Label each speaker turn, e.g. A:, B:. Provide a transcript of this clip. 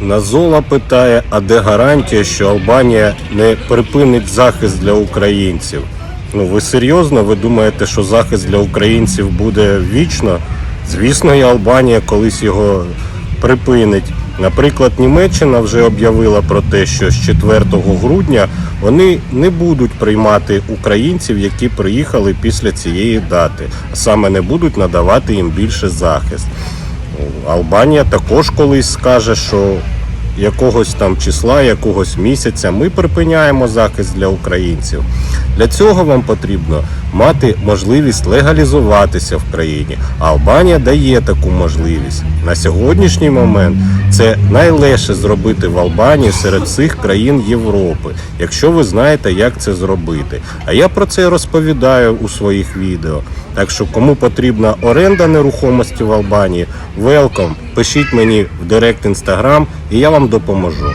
A: Назола питає, а де гарантія, що Албанія не припинить захист для українців? Ну ви серйозно? Ви думаєте, що захист для українців буде вічно? Звісно, і Албанія колись його припинить. Наприклад, Німеччина вже об'явила про те, що з 4 грудня вони не будуть приймати українців, які приїхали після цієї дати, а саме не будуть надавати їм більше захист. Албанія також колись скаже, що якогось там числа, якогось місяця ми припиняємо захист для українців. Для цього вам потрібно мати можливість легалізуватися в країні. Албанія дає таку можливість. На сьогоднішній момент це найлегше зробити в Албанії серед всіх країн Європи, якщо ви знаєте, як це зробити. А я про це розповідаю у своїх відео. Так що, кому потрібна оренда нерухомості в Албанії, велком, пишіть мені в директ інстаграм, і я вам допоможу.